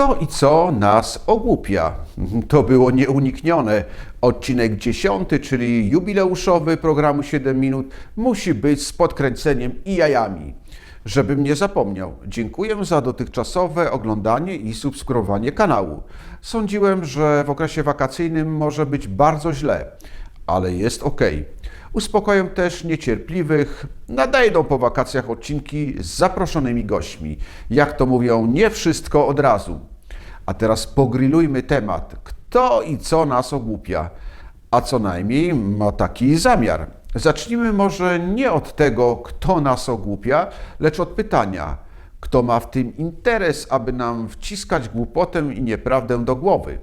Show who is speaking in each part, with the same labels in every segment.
Speaker 1: Kto i co nas ogłupia? To było nieuniknione. Odcinek 10, czyli jubileuszowy programu 7 minut, musi być z podkręceniem i jajami. Żebym nie zapomniał, dziękuję za dotychczasowe oglądanie i subskrybowanie kanału. Sądziłem, że w okresie wakacyjnym może być bardzo źle, ale jest ok. Uspokoję też niecierpliwych. Nadejdą po wakacjach odcinki z zaproszonymi gośćmi. Jak to mówią, nie wszystko od razu. A teraz pogrillujmy temat. Kto i co nas ogłupia? A co najmniej ma taki zamiar. Zacznijmy może nie od tego, kto nas ogłupia, lecz od pytania, kto ma w tym interes, aby nam wciskać głupotę i nieprawdę do głowy,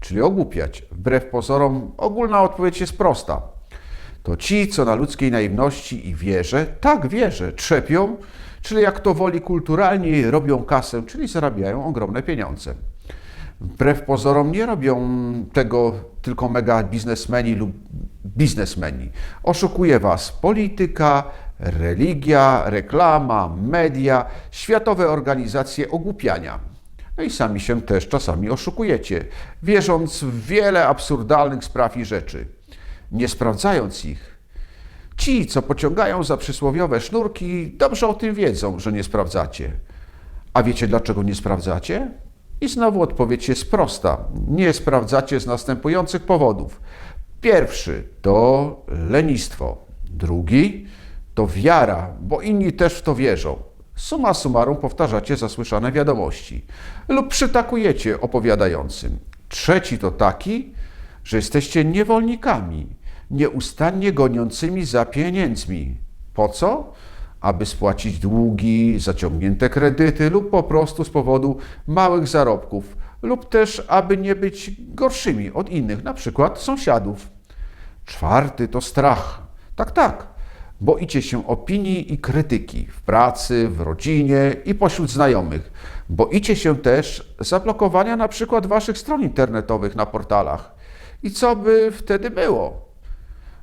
Speaker 1: czyli ogłupiać. Wbrew pozorom, ogólna odpowiedź jest prosta. To ci, co na ludzkiej naiwności i wierze, tak wierzę, trzepią, czyli jak to woli kulturalnie, robią kasę, czyli zarabiają ogromne pieniądze. Wbrew pozorom nie robią tego tylko mega biznesmeni lub biznesmeni. Oszukuje was polityka, religia, reklama, media, światowe organizacje ogłupiania. No i sami się też czasami oszukujecie, wierząc w wiele absurdalnych spraw i rzeczy, nie sprawdzając ich. Ci, co pociągają za przysłowiowe sznurki, dobrze o tym wiedzą, że nie sprawdzacie. A wiecie dlaczego nie sprawdzacie? I znowu odpowiedź jest prosta. Nie sprawdzacie z następujących powodów. Pierwszy to lenistwo. Drugi to wiara, bo inni też w to wierzą. Suma summarum powtarzacie zasłyszane wiadomości lub przytakujecie opowiadającym. Trzeci to taki, że jesteście niewolnikami, nieustannie goniącymi za pieniędzmi. Po co? Aby spłacić długi, zaciągnięte kredyty lub po prostu z powodu małych zarobków, lub też aby nie być gorszymi od innych, na przykład sąsiadów. Czwarty to strach. Tak, tak. Boicie się opinii i krytyki w pracy, w rodzinie i pośród znajomych. Boicie się też zablokowania na przykład waszych stron internetowych na portalach. I co by wtedy było?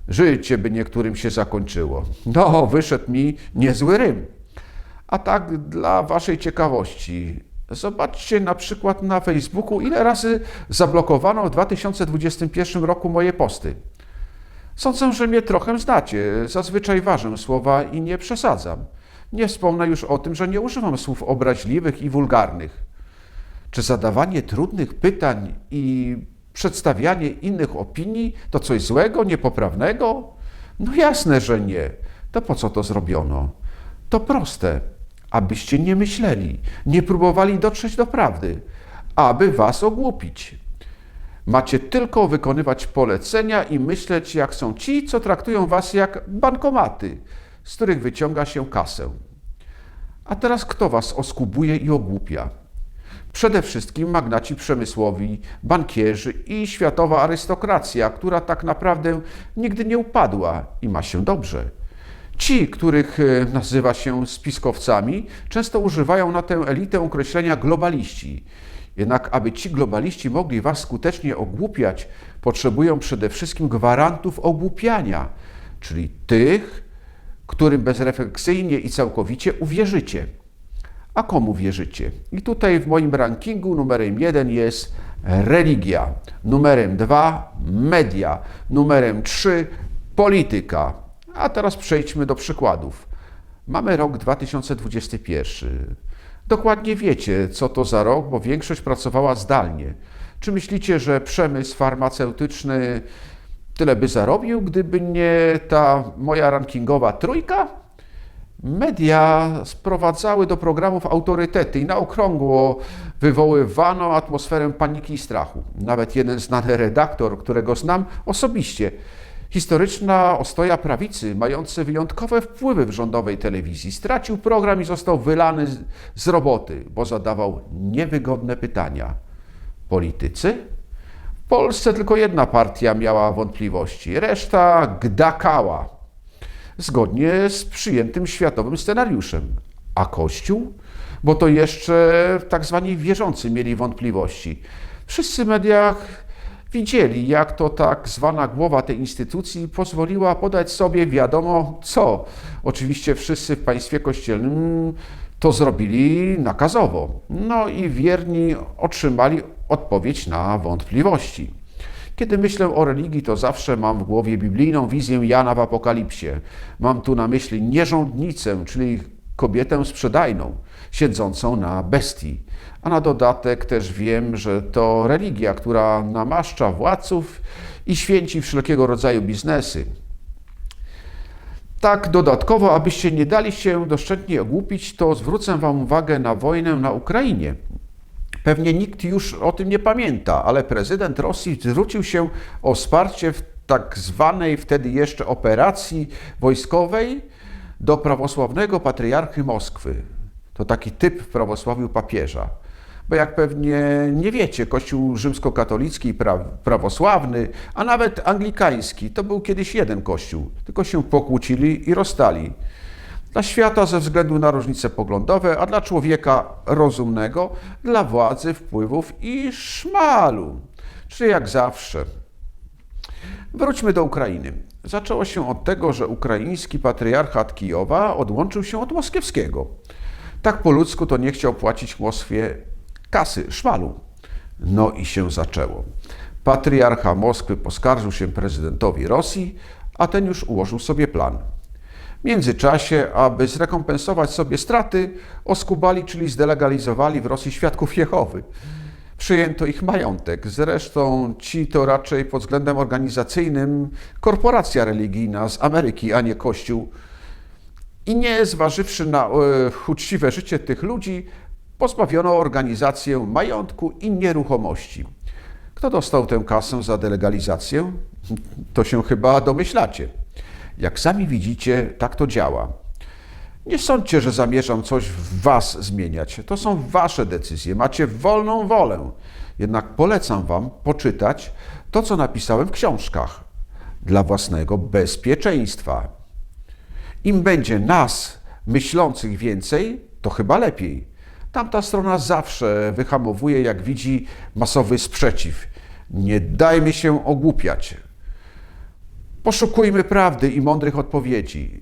Speaker 1: Życie by niektórym się zakończyło. No, wyszedł mi niezły rym. A tak dla Waszej ciekawości, zobaczcie na przykład na Facebooku, ile razy zablokowano w 2021 roku moje posty. Sądzę, że mnie trochę znacie. Zazwyczaj ważę słowa i nie przesadzam. Nie wspomnę już o tym, że nie używam słów obraźliwych i wulgarnych. Czy zadawanie trudnych pytań i przedstawianie innych opinii to coś złego, niepoprawnego? No jasne, że nie. To po co to zrobiono? To proste, abyście nie myśleli, nie próbowali dotrzeć do prawdy, aby was ogłupić. Macie tylko wykonywać polecenia i myśleć, jak są ci, co traktują was jak bankomaty, z których wyciąga się kasę. A teraz kto was oskubuje i ogłupia? Przede wszystkim magnaci przemysłowi, bankierzy i światowa arystokracja, która tak naprawdę nigdy nie upadła i ma się dobrze. Ci, których e, nazywa się spiskowcami, często używają na tę elitę określenia globaliści. Jednak, aby ci globaliści mogli was skutecznie ogłupiać, potrzebują przede wszystkim gwarantów ogłupiania, czyli tych, którym bezrefleksyjnie i całkowicie uwierzycie. A komu wierzycie? I tutaj w moim rankingu numerem jeden jest religia, numerem dwa media, numerem trzy polityka. A teraz przejdźmy do przykładów. Mamy rok 2021. Dokładnie wiecie, co to za rok, bo większość pracowała zdalnie. Czy myślicie, że przemysł farmaceutyczny tyle by zarobił, gdyby nie ta moja rankingowa trójka? Media sprowadzały do programów autorytety i na okrągło wywoływano atmosferę paniki i strachu. Nawet jeden znany redaktor, którego znam osobiście, historyczna ostoja prawicy, mający wyjątkowe wpływy w rządowej telewizji, stracił program i został wylany z roboty, bo zadawał niewygodne pytania. Politycy? W Polsce tylko jedna partia miała wątpliwości, reszta gdakała zgodnie z przyjętym światowym scenariuszem. A Kościół? Bo to jeszcze tak zwani wierzący mieli wątpliwości. Wszyscy w mediach widzieli, jak to tak zwana głowa tej instytucji pozwoliła podać sobie wiadomo co. Oczywiście wszyscy w państwie kościelnym to zrobili nakazowo. No i wierni otrzymali odpowiedź na wątpliwości. Kiedy myślę o religii, to zawsze mam w głowie biblijną wizję Jana w Apokalipsie. Mam tu na myśli nierządnicę, czyli kobietę sprzedajną, siedzącą na bestii. A na dodatek też wiem, że to religia, która namaszcza władców i święci wszelkiego rodzaju biznesy. Tak dodatkowo, abyście nie dali się doszczętnie ogłupić, to zwrócę Wam uwagę na wojnę na Ukrainie. Pewnie nikt już o tym nie pamięta, ale prezydent Rosji zwrócił się o wsparcie w tak zwanej wtedy jeszcze operacji wojskowej do prawosławnego patriarchy Moskwy. To taki typ w prawosławiu papieża. Bo jak pewnie nie wiecie, Kościół rzymskokatolicki i pra prawosławny, a nawet anglikański, to był kiedyś jeden kościół, tylko się pokłócili i rozstali. Dla świata ze względu na różnice poglądowe, a dla człowieka rozumnego, dla władzy, wpływów i szmalu. Czyli jak zawsze. Wróćmy do Ukrainy. Zaczęło się od tego, że ukraiński patriarchat Kijowa odłączył się od moskiewskiego. Tak po ludzku to nie chciał płacić Moskwie kasy, szmalu. No i się zaczęło. Patriarcha Moskwy poskarżył się prezydentowi Rosji, a ten już ułożył sobie plan. W międzyczasie, aby zrekompensować sobie straty, oskubali, czyli zdelegalizowali w Rosji świadków Jehowy. Przyjęto ich majątek. Zresztą ci to raczej pod względem organizacyjnym korporacja religijna z Ameryki, a nie Kościół. I nie zważywszy na e, uczciwe życie tych ludzi, pozbawiono organizację majątku i nieruchomości. Kto dostał tę kasę za delegalizację? To się chyba domyślacie. Jak sami widzicie, tak to działa. Nie sądźcie, że zamierzam coś w Was zmieniać. To są Wasze decyzje. Macie wolną wolę. Jednak polecam Wam poczytać to, co napisałem w książkach dla własnego bezpieczeństwa. Im będzie nas myślących więcej, to chyba lepiej. Tamta strona zawsze wyhamowuje, jak widzi masowy sprzeciw. Nie dajmy się ogłupiać. Poszukujmy prawdy i mądrych odpowiedzi.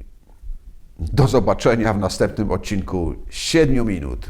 Speaker 1: Do zobaczenia w następnym odcinku 7 minut.